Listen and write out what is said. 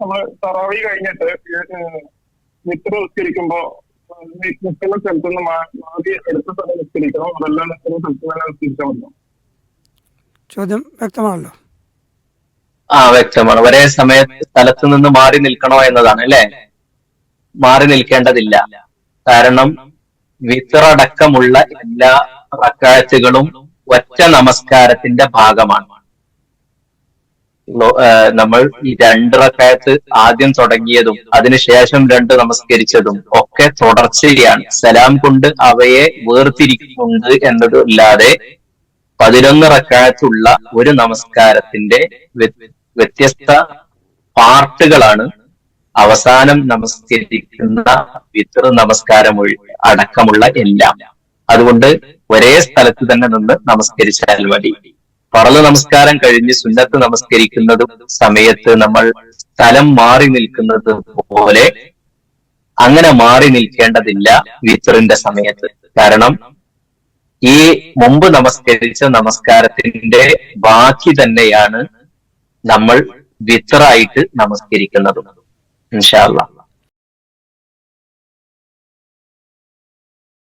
നമ്മൾ തറാവി കഴിഞ്ഞിട്ട് മിത്ര നിസ്കരിക്കുമ്പോ നിൽക്കുന്ന സ്ഥലത്ത് നിന്ന് മാറി അടുത്ത സ്ഥലം നിസ്കരിക്കണം? അതെല്ലാം നിൽക്കുന്ന സ്ഥലത്ത് തന്നെ നിസ്കരിച്ചാൽ മതി ചോദ്യം വ്യക്തമാണല്ലോ. ആ വ്യക്തമാണ്. ഒരേ സമയത്ത് സ്ഥലത്ത് നിന്ന് മാറി നിൽക്കണോ എന്നതാണ് അല്ലെ? മാറി നിൽക്കേണ്ടതില്ല. കാരണം വിത്രടക്കമുള്ള എല്ലാ റക്കാഴ്ചകളും ഒറ്റ നമസ്കാരത്തിന്റെ ഭാഗമാണ്. നമ്മൾ ഈ രണ്ട് റക്കായത്ത് ആദ്യം തുടങ്ങിയതും അതിനുശേഷം രണ്ട് നമസ്കരിച്ചതും ഒക്കെ തുടർച്ചയാണ്. സലാം കൊണ്ട് അവയെ വേർതിരിക്കുന്നുണ്ട് എന്നതല്ലാതെ പതിനൊന്ന് റക്കായത്തുള്ള ഒരു നമസ്കാരത്തിന്റെ വ്യ- വ്യത്യസ്ത പാർട്ടുകളാണ് അവസാനം നമസ്കരിക്കുന്ന വിത്ര നമസ്കാരം അടക്കമുള്ള എല്ലാം. അതുകൊണ്ട് ഒരേ സ്ഥലത്ത് തന്നെ നിന്ന് നമസ്കരിച്ചാൽ മതി. പറന്ന് നമസ്കാരം കഴിഞ്ഞ് സുന്നത്ത് നമസ്കരിക്കുന്നതും സമയത്ത് നമ്മൾ സ്ഥലം മാറി നിൽക്കുന്നത് പോലെ അങ്ങനെ മാറി നിൽക്കേണ്ടതില്ല വിത്തറിന്റെ സമയത്ത്. കാരണം ഈ മുമ്പ് നമസ്കരിച്ച നമസ്കാരത്തിന്റെ ബാക്കി തന്നെയാണ് നമ്മൾ വിത്തറായിട്ട് നമസ്കരിക്കുന്നതും. ഇൻഷാല്ല